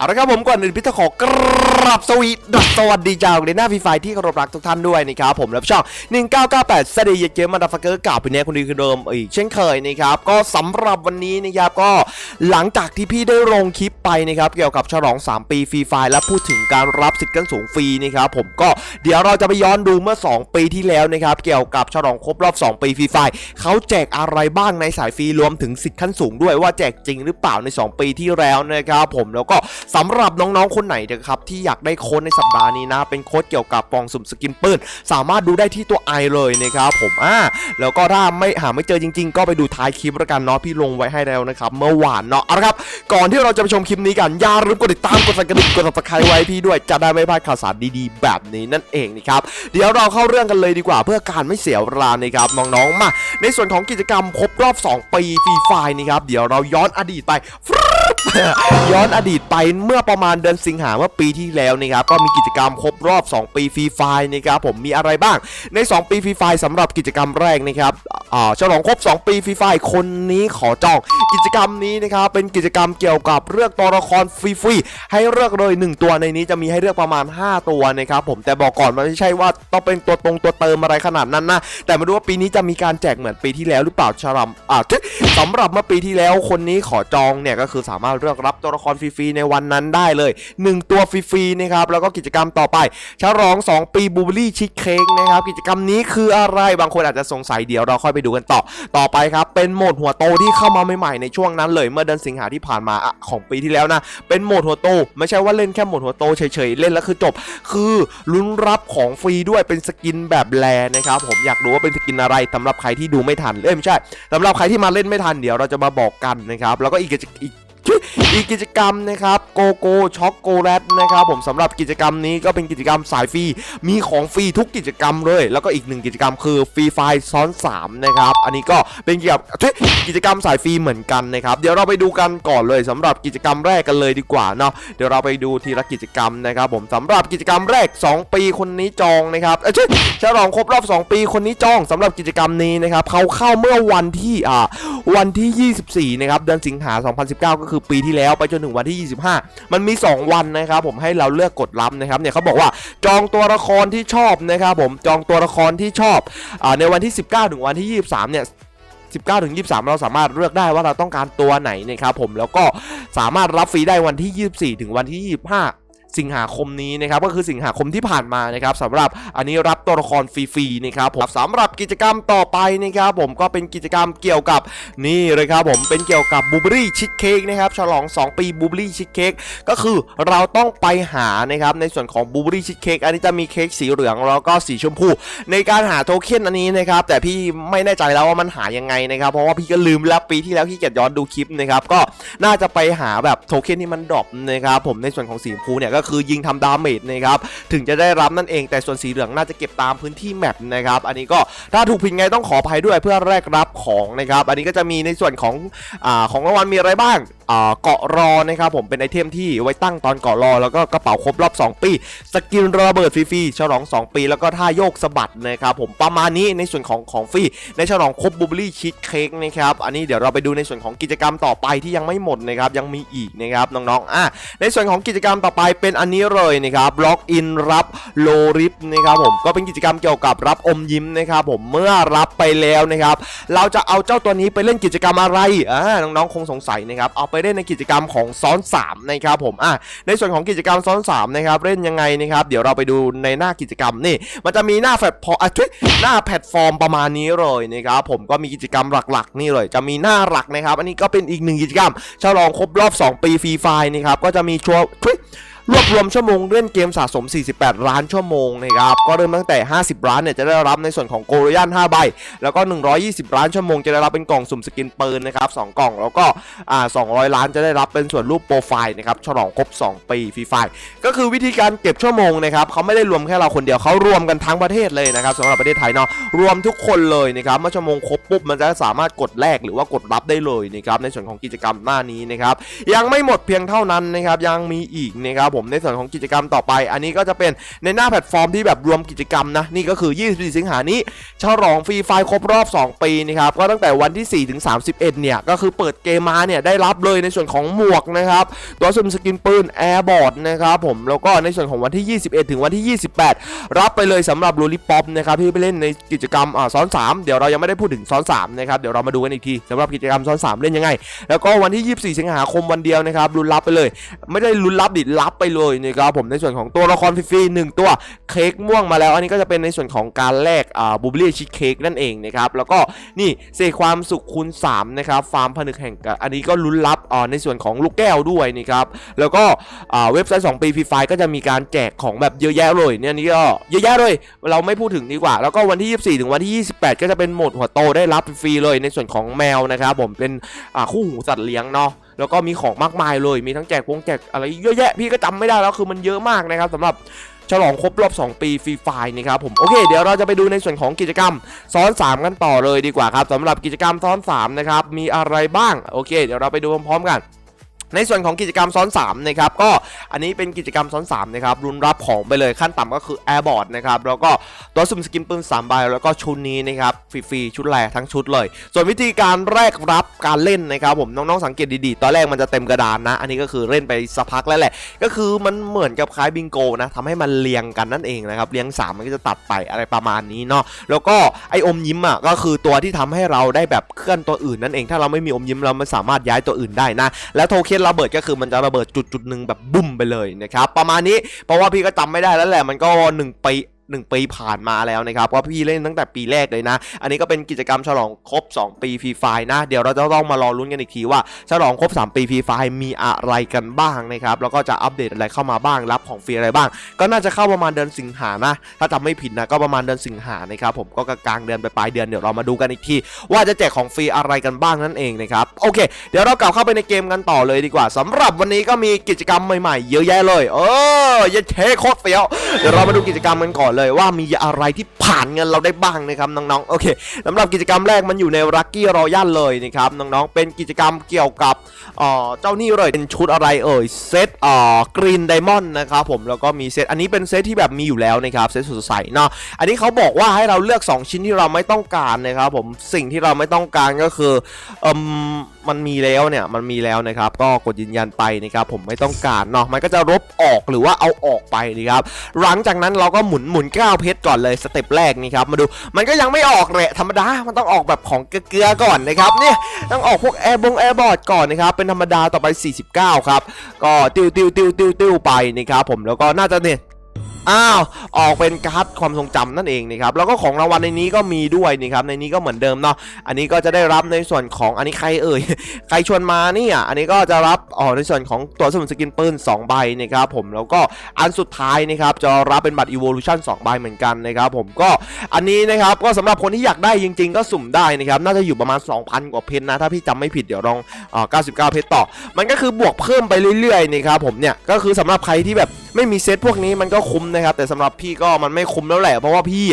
เอาละครับผมก่อนอื่นพี่จะขอกราบสวีดสวัสดีจ้ากเรน่าฟีไฟที่เคารพรักทุกท่านด้วยนะครับผมรับช่อง 1998สวัสดีเจมมาดาฟักเกอร์เก่าเป็นแน่คนดีคือเดิมอีกเช่นเคยนะครับก็สำหรับวันนี้นะครับก็หลังจากที่พี่ได้ลงคลิปไปนะครับเกี่ยวกับฉลอง 3 ปีฟรีไฟและพูดถึงการรับสิทธิ์กันสูงฟรีนะครับผมก็เดี๋ยวเราจะไปย้อนดูเมื่อ 2 ปีที่แล้วนะครับเกี่ยวกับฉลองครบรอบ 2 ปีฟรีไฟเขาแจกอะไรบ้างในสายฟรีรวมถึงสิทธิ์ขั้นสูงด้วยว่าแจกจริงหรือเปล่าใน 2 ปีที่แล้วนะครับผมแล้วก็สำหรับน้องๆคนไหนนะครับที่อยากได้โค้ดในสัปดาห์นี้นะ เป็นโค้ดเกี่ยวกับปองสุ่มสกินปืนสามารถดูได้ที่ตัวไอเลยนะครับผมอ่าแล้วก็ถ้าไม่หาไม่เจอจริง ๆ ก็ไปดูท้ายคลิปแล้วกันเนาะพี่ลงไว้ให้แล้วนะครับเมื่อวานเนาะเอาละครับก่อนที่เราจะไปชมคลิปนี้กันอย่าลืมกดติดตามกดสั่นกระดิ่งกด subscribe ไว้พี่ด้วยจะได้ไม่พลาดข่าวสารดีๆ แบบนี้นั่นเองนะครับเดี๋ยวเราเข้าเรื่องกันเลยดีกว่า เพื่อการไม่เสียเวลานะครับน้องๆมาในส่วนของกิจกรรมครบรอบ 2 ปีฟรีไฟนะครับเดี๋ยวเราย้อนอดีตไป ย้อนอดีตไปเมื่อประมาณเดือนสิงหาเมื่อปีที่แล้วนะครับก็มีกิจกรรมครบรอบ 2 ปีฟรีไฟนะครับผมมีอะไรบ้างใน 2 ปีฟรีไฟสำหรับกิจกรรมแรกนะครับอ่าฉลองครบ 2 ปีฟรีไฟคนนี้ขอจอง กิจกรรมนี้นะครับเป็นกิจกรรมเกี่ยวกับเลือกตัวละครฟรีๆให้เลือกเลย 1 ตัวในนี้จะมีให้เลือกประมาณ 5 ตัวนะครับผมแต่บอกก่อนมันไม่ใช่ว่าต้องเป็นตัวตรงตัวเติมอะไรขนาดนั้นนะแต่ไม่รู้ว่าปีนี้จะมีการแจกเหมือนปีที่แล้วหรือเปล่าฉลามอ่าสำหรับเมื่อปีที่แล้วคนนี้ขอจองเนี่ยก็คือสามารถเลือกรับตัวละครฟรีๆในวันนั้นได้เลย 1 ตัวฟรีๆนะครับแล้วก็กิจกรรมต่อไปฉลอง 2 ปีบูเบอรี่ชิคเค้กนะครับกิจกรรมนี้คืออะไรบางคนอาจจะสงสัยเดี๋ยวเราค่อยไปดูกันต่อ ต่อไปครับเป็นโหมดหัวโตที่เข้ามาใหม่ๆในช่วงนั้นเลยเมื่อเดือนสิงหาที่ผ่านมาอะของปีที่แล้วนะเป็นโหมดหัวโต ไม่ใช่ว่าเล่นแค่โหมดหัวโตเฉยๆเล่นแล้วคือจบ คือลุ้นรับของฟรีด้วยเป็นสกินแบบแลนะครับผมอยากรู้ว่าเป็นสกินอะไรสำหรับใครที่ดูไม่ทันเอ้ยไม่ใช่สำหรับใครที่มาเล่นไม่ทันเดี๋ยวเราจะมาบอกกันนะครับแล้วก็อีกอีก อีกกิจกรรมนะครับโกโก้ช็อกโกแลตนะครับผมสำหรับกิจกรรมนี้ก็เป็นกิจกรรมสายฟรีมีของฟรีทุกกิจกรรมเลย แล้วก็อีกหนึ่งกิจกรรมคือฟรีไฟซ้อน3นะครับอันนี้ก็เป็นเกี่ยวกับกิจกรรมสายฟรีเหมือนกันนะครับเดี๋ยวเราไปดูกันก่อนเลยสำหรับกิจกรรมแรกกันเลยดีกว่าเนาะเดี๋ยวเราไปดูทีละกิจกรรมนะครับผมสำหรับกิจกรรมแรก 2 ปีคนนี้จองนะครับเอ้ยใช่ฉลองครบรอบ 2 ปีคนนี้จองสำหรับกิจกรรมนี้นะครับเขาเข้าเมื่อวันที่อ่าวันที่ 24นะครับเดือนสิงหา2019 ก็คือปีที่แล้วไปจนถึงวันที่ 25 มันมี 2 วันนะครับผมให้เราเลือกกดรับนะครับเนี่ยเขาบอกว่าจองตัวละครที่ชอบนะครับผมจองตัวละครที่ชอบอในวันที่ 19 ถึงวันที่ 23 เนี่ย19ถึง23 เราสามารถเลือกได้ว่าเราต้องการตัวไหนนะครับผมแล้วก็สามารถรับฟรีได้วันที่ 24 ถึงวันที่ 25 สิงหาคมนี้นะครับก็คือสิงหาคมที่ผ่านมานะครับสำหรับอันนี้รับตัวละครฟรีๆนะครับผมสำหรับกิจกรรมต่อไปนะครับผมก็เป็นกิจกรรมเกี่ยวกับนี่เลยครับผมเป็นเกี่ยวกับบูเบอรี่ชิคเค้กนะครับฉลอง 2 ปีบูเบอรี่ชิคเค้กก็คือเราต้องไปหานะครับในส่วนของบูเบอรี่ชิคเค้กอันนี้จะมีเค้กสีเหลืองแล้วก็สีชมพู ในการหาโทเค็นอันนี้นะครับแต่พี่ไม่แน่ใจแล้วว่ามันหายังไงนะครับเพราะว่าพี่ก็ลืมแล้วปีที่แล้วขี้เกียจย้อนดูคลิปนะครับก็น่าจะไปหาแบบโทเค็นที่มันดรอปนะครับผมในส่วนของสีชมพูเนี่ยก็คือยิงทำดาเมจนะครับถึงจะได้รับนั่นเองแต่ส่วนสีเหลืองน่าจะเก็บตามพื้นที่แมปนะครับอันนี้ก็ถ้าถูกผิดไงต้องขออภัยด้วยเพื่อแลกรับของนะครับอันนี้ก็จะมีในส่วนของอของรางวัลมีอะไรบ้าง เกาะรอนะครับผมเป็นไอเทมที่ไว้ตั้งตอนเกาะรอ แล้วก็กระเป๋าครบรอบ 2 ปี สกินระเบิดฟรีๆฉลอง 2 ปี แล้วก็ท่าโยกสะบัดนะครับผมประมาณนี้ในส่วนของของฟรีในฉลองครบบูเบอรี่ชีสเค้กนะครับอันนี้เดี๋ยวเราไปดูในส่วนของกิจกรรมต่อไปที่ยังไม่หมดนะครับยังมีอีกนะครับน้องๆอะในส่วนของกิจกรรมต่อไปเป็นอันนี้เลยนะครับล็อกอินรับโลริปนะครับผมก็เป็นกิจกรรมเกี่ยวกับรับอมยิ้มนะครับผมเมื่อรับไปแล้วนะครับเราจะเอาเจ้าตัวนี้ไปเล่นกิจกรรมอะไรอ่าน้องๆคงสงสัยนะครับเอาไปเล่นในกิจกรรมของซ้อน3นะครับผมอะในส่วนของกิจกรรมซ้อน3นะครับเล่นยังไงนะครับเดี๋ยวเราไปดูในหน้ากิจกรรมนี่ มันจะมีหน้าแพลตฟอร์มอะทุยหน้าแพลตฟอร์มประมาณนี้เลยนะครับผมก็มีกิจกรรมหลักๆ นี่เลย จะมีหน้าหลักนะครับ อันนี้ก็เป็นอีกหนึ่งกิจกรรมฉลองครบรอบ 2 ปีฟรีไฟนะครับก็จะมีชัวร์ทุย รวบรวมชั่วโมงเล่นเกมสะสม 48 ล้านชั่วโมงนะครับ ก็เริ่มตั้งแต่ 50 ล้านเนี่ยจะได้รับในส่วนของโกลยัน5ใบ แล้วก็ 120 ล้านชั่วโมงจะได้รับเป็นกล่องสุ่มสกินปืนนะครับ2กล่อง แล้วก็อ่า200 ล้านจะได้รับเป็นส่วนรูปโปรไฟล์นะครับ ฉลองครบ 2 ปีฟรีไฟก็คือวิธีการเก็บชั่วโมงนะครับเขาไม่ได้รวมแค่เราคนเดียวเขารวมกันทั้งประเทศเลยนะครับสำหรับประเทศไทยเนาะ รวมทุกคนเลยนะครับ เมื่อชั่วโมงครบปุ๊บมันจะสามารถกดแลกหรือว่ากดรับได้เลยนะครับในส่วนของกิจกรรมหน้านี้นะครับ ยังไม่หมดเพียงเท่านั้นนะครับ ยังมีอีกนะครับผมในส่วนของกิจกรรมต่อไป อันนี้ก็จะเป็นในหน้าแพลตฟอร์มที่แบบรวมกิจกรรมนะนี่ก็คือ 24 สิงหานี้ฉลองฟรีไฟล์ครบรอบ 2 ปีนะครับก็ตั้งแต่วันที่ 4 ถึง 31 เนี่ย ก็คือเปิดเกมมาเนี่ยได้รับเลยในส่วนของหมวกนะครับตัวสุ่มสกินปืนแอร์บอร์ดนะครับผมแล้วก็ในส่วนของวันที่ 21 ถึงวันที่ 28 รับไปเลยสำหรับลูลิปอปนะครับที่ไปเล่นในกิจกรรมอ่าซ้อน 3 เดี๋ยวเรายังไม่ได้พูดถึงซ้อน3นะครับเดี๋ยวเรามาดูกันอีกทีสำหรับกิจกรรมซ้อน 3 เล่นยังไง แล้วก็วันที่ 24 สิงหาคมวันเดียวนะครับลุ้นรับไปเลย ไม่ได้ลุ้นรับดิรับไปเลยนะครับผมในส่วนของตัวละครฟรีๆหนึ่งตัวเค้กม่วงมาแล้ว อันนี้ก็จะเป็นในส่วนของการแลกอ่าบูเบอรี่ชีสเค้กนั่นเองนะครับแล้วก็นี่เสกความสุขคูณ3นะครับฟาร์มผนึกแห่งอันนี้ก็ลุ้นรับอ่าในส่วนของลูกแก้วด้วยนะครับแล้วก็อ่าเว็บไซต์2ปีฟรีไฟก็จะมีการแจกของแบบเยอะแยะเลยเนี่ยนนี้ก็เยอะแยะเลยเราไม่พูดถึงดีกว่า แล้วก็วันที่ 24 ถึงวันที่ 28 ก็จะเป็นโหมดหัวโตได้รับฟรีเลยในส่วนของแมวนะครับผมเป็นอ่าคู่หูสัตว์เลี้ยงเนาะ แล้วก็มีของมากมายเลยมีทั้งแจกวงแจกอะไรเยอะแยะพี่ก็จำไม่ได้แล้วคือมันเยอะมากนะครับสำหรับฉลองครบรอบ 2 ปีฟรีไฟนะครับผมโอเคเดี๋ยวเราจะไปดูในส่วนของกิจกรรมซ้อน 3 กันต่อเลยดีกว่าครับสำหรับกิจกรรมซ้อน3นะครับมีอะไรบ้างโอเค เดี๋ยวเราไปดูพร้อมๆกัน ในส่วนของกิจกรรมซ้อน3นะครับก็อันนี้เป็นกิจกรรมซ้อน3นะครับรุนรับของไปเลยขั้นต่ำก็คือ Airboard นะครับแล้วก็ตัวสุ่มสกินปืน3ใบแล้วก็ชุดนี้นะครับฟรีๆชุดแรกทั้งชุดเลย ส่วนวิธีการแรกรับการเล่นนะครับผมน้องๆสังเกตดีๆ ตอนแรกมันจะเต็มกระดานนะ อันนี้ก็คือเล่นไปสักพักแล้วแหละ ก็คือมันเหมือนกับคล้ายบิงโกนะทำให้มันเรียงกันนั่นเองนะครับเรียงสามมันก็จะตัดไปอะไรประมาณนี้เนาะแล้วก็ไออมยิ้มอะก็คือตัวที่ทำให้เราได้แบบเคลื่อนตัวอื่นนั่นเอง ถ้าเราไม่มีอมยิ้มเราไม่สามารถย้ายตัวอื่นได้นะแล้วโทเค็นระเบิดก็คือมันจะระเบิดจุดจุดหนึ่งแบบบุ้มไปเลยนะครับประมาณนี้เพราะว่าพี่ก็จำไม่ได้แล้วแหละมันก็หนึ่งปี หนึ่งปีผ่านมาแล้วนะครับเพราพี่เล่นตั้งแต่ปีแรกเลยนะ อันนี้ก็เป็นกิจกรรมฉลองครบ 2 ปีฟรีไฟนะ เดี๋ยวเราจะต้องมารอลุ้นกันอีกทีว่าฉลองครบ 3 ปีฟรีไฟมีอะไรกันบ้างนะครับแล้วก็จะอัปเดตอะไรเข้ามาบ้าง รับของฟรีอะไรบ้าง ก็น่าจะเข้าประมาณเดือนสิงหานะ ถ้าจำไม่ผิดนะก็ประมาณเดือนสิงหานะครับผมก็กลางเดือนไปปลายเดือนเดี๋ยวเรามาดูกันอีกทีว่าจะแจกของฟรีอะไรกันบ้างนั่นเองนะครับโอเค เดี๋ยวเรากลับเข้าไปในเกมกันต่อเลยดีกว่าสำหรับวันนี้ก็มีกิจกรรมใหม่ๆ เยอะแยะเลย เออยันเทโคตรเฟี้ยวเดี๋ยวเรามาดูกิจกรรมกันก่อนเลยว่ามีอะไรที่ผ่านเงินเราได้บ้างนะครับน้องๆโอเคสำหรับกิจกรรมแรกมันอยู่ในรักกี้รอยัลเลยนะครับน้องๆเป็นกิจกรรมเกี่ยวกับเออเจ้านี่เลยเป็นชุดอะไรเอ่ยเซตเอ่อกรีนไดมอนด์นะครับผมแล้วก็มีเซตอันนี้เป็นเซตที่แบบมีอยู่แล้วนะครับเซตสุดใสเนาะอันนี้เขาบอกว่าให้เราเลือก 2 ชิ้นที่เราไม่ต้องการนะครับผมสิ่งที่เราไม่ต้องการก็คือเอมมันมีแล้วเนี่ยมันมีแล้วนะครับ ก็กดยืนยันไปนะครับผมไม่ต้องการเนาะมันก็จะลบออกหรือว่าเอาออกไปนะครับหลังจากนั้นเราก็หมุนหมุนก้าเพชรก่อนเลยสเต็ปแรกนี่ครับมาดูมันก็ยังไม่ออกแหละธรรมดามันต้องออกแบบของเกลือก่อนนะครับเนี่ยต้องออกพวกแอร์บงแอร์บอร์ดก่อนนะครับเป็นธรรมดาต่อไป 49 ครับ ก็ติวติวติวติวติวไปนะครับผมแล้วก็น่าจะเนี่ย อ้าวออกเป็นการ์ดความทรงจำนั่นเองนะครับแล้วก็ของรางวัลในนี้ก็มีด้วยนี่ครับในนี้ก็เหมือนเดิมเนาะอันนี้ก็จะได้รับในส่วนของอันนี้ใครเอ่ยใครชวนมาเนี่ยอันนี้ก็จะรับอ๋อในส่วนของตัวสมุดสกินปืน2ใบนะครับผมแล้วก็อันสุดท้ายนะครับจะรับเป็นบัตร evolution 2ใบเหมือนกันนะครับผมก็อันนี้นะครับก็สำหรับคนที่อยากได้จริง ๆ ก็สุ่มได้นะครับน่าจะอยู่ประมาณ 2,000 กว่าเพชรนะถ้าพี่จำไม่ผิดเดี๋ยวลองอ่า99 เพชรต่อ มันก็คือบวกเพิ่มไปเรื่อยๆนะครับผมเนี่ยก็คือสำหรับใครที่แบบไม่มีเซตพวกนี้มันก็คุ้มนะครับ แต่สำหรับพี่ก็มันไม่คุ้มแล้วแหละ เพราะว่าพี่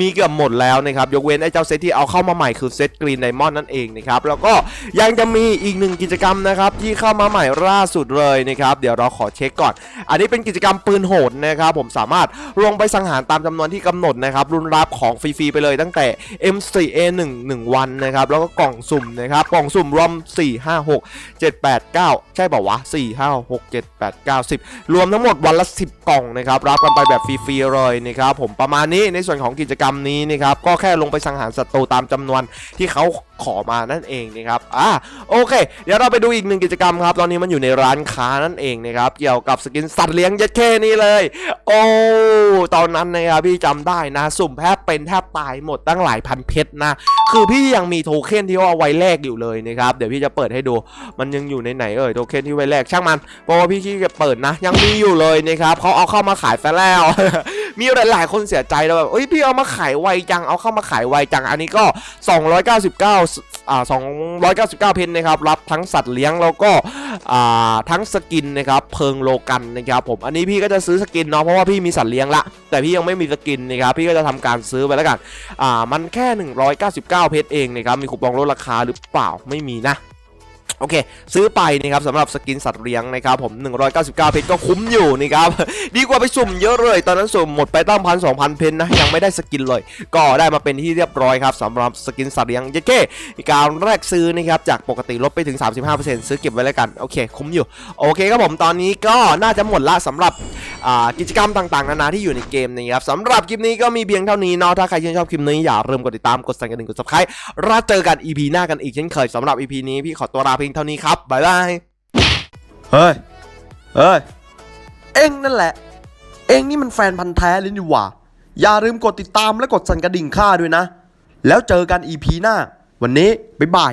มีเกือบหมดแล้วนะครับ ยกเว้นไอ้เจ้าเซตที่เอาเข้ามาใหม่คือเซตกรีนไดมอนด์นั่นเองนะครับ แล้วก็ยังจะมีอีกหนึ่งกิจกรรมนะครับที่เข้ามาใหม่ล่าสุดเลยนะครับ เดี๋ยวเราขอเช็คก่อน อันนี้เป็นกิจกรรมปืนโหดนะครับ ผมสามารถลงไปสังหารตามจำนวนที่กำหนดนะครับ รุนรับของฟรีๆไปเลยตั้งแต่ M4A1 1วันนะครับ แล้วก็กล่องสุ่มนะครับกล่องสุ่มรวม4 5 6 7 8 9 ใช่ป่าวะ4 5 6 7 8 9 10 รวมทั้งหมดวันละ10 กล่องนะครับรับกันไปแบบฟรีๆเลยนะครับผมประมาณนี้ในส่วนของกิจกรรมนี้นะครับก็แค่ลงไปสังหารศัตรูตามจำนวนที่เขาขอมานั่นเองนะครับอ่าโอเค เดี๋ยวเราไปดูอีกหนึ่งกิจกรรมครับตอนนี้มันอยู่ในร้านค้านั่นเองนะครับเกี่ยวกับสกินสัตว์เลี้ยงยัดเขนี่เลย โอ้ตอนนั้นนะครับพี่จำได้นะ สุ่มแทบเป็นแทบตายหมดตั้งหลายพันเพชรนะ คือพี่ยังมีโทเค็นที่ว่าเอาไว้แลกอยู่เลยนะครับเดี๋ยวพี่จะเปิดให้ดูมันยังอยู่ในไหนเอ่ยโทเค็นที่ไว้แลกช่างมันเพราะว่าพี่ขี้เกียจเปิดนะ ยังมีอยู่เลยนะครับเขาเอาเข้ามาขายไปแล้ว มีหลายๆคนเสียใจแล้วแบบเอ้ยพี่เอามาขายไวจังเอาเข้ามาขายไวจังอันนี้ก็ 299อ่า299 เพนนะครับรับทั้งสัตว์เลี้ยงแล้วก็อ่าทั้งสกินนะครับเพิงโลกันนะครับผมอันนี้พี่ก็จะซื้อสกินเนาะเพราะว่าพี่มีสัตว์เลี้ยงละแต่พี่ยังไม่มีสกินนะครับพี่ก็จะทำการซื้อไปแล้วกันอ่ามันแค่ 199 เพชรเองนะครับมีคูปองลดราคาหรือเปล่าไม่มีนะ โอเค ซื้อไปนะครับสำหรับสกินสัตว์เลี้ยงนะครับผม 199 เพชรก็คุ้มอยู่นะครับ ดีกว่าไปสุ่มเยอะเลย ตอนนั้นสุ่มหมดไปตั้งพันสองพันเพนนะ ยังไม่ได้สกินเลย ก็ได้มาเป็นที่เรียบร้อยครับสำหรับสกินสัตว์เลี้ยงเยเก้การแรกซื้อนะครับ จากปกติลดไปถึง 35%ซื้อเก็บไว้แล้วกัน โอเค คุ้มอยู่ โอเคครับผมตอนนี้ก็น่าจะหมดละสำหรับกิจกรรมต่างๆ นานาที่อยู่ในเกมนะครับสำหรับคลิปนี้ก็มีเพียงเท่านี้เนาะถ้าใครชื่นชอบคลิปนี้อย่าลืมกดติดตามกดสั่นกระดิ่งกด subscribe เราเจอกัน EP หน้ากันอีกเช่นเคยสำหรับ EP นี้พี่ขอตัวลาเพียงเท่านี้ครับบ๊ายบายเฮ้ยเฮ้ยเอ็งนั่นแหละ เอ็งนี่มันแฟนพันธ์แท้เลยนี่หว่า อย่าลืมกดติดตามและกดสั่นกระดิ่งข้าด้วยนะ แล้วเจอกัน EP หน้า วันนี้บ๊ายบาย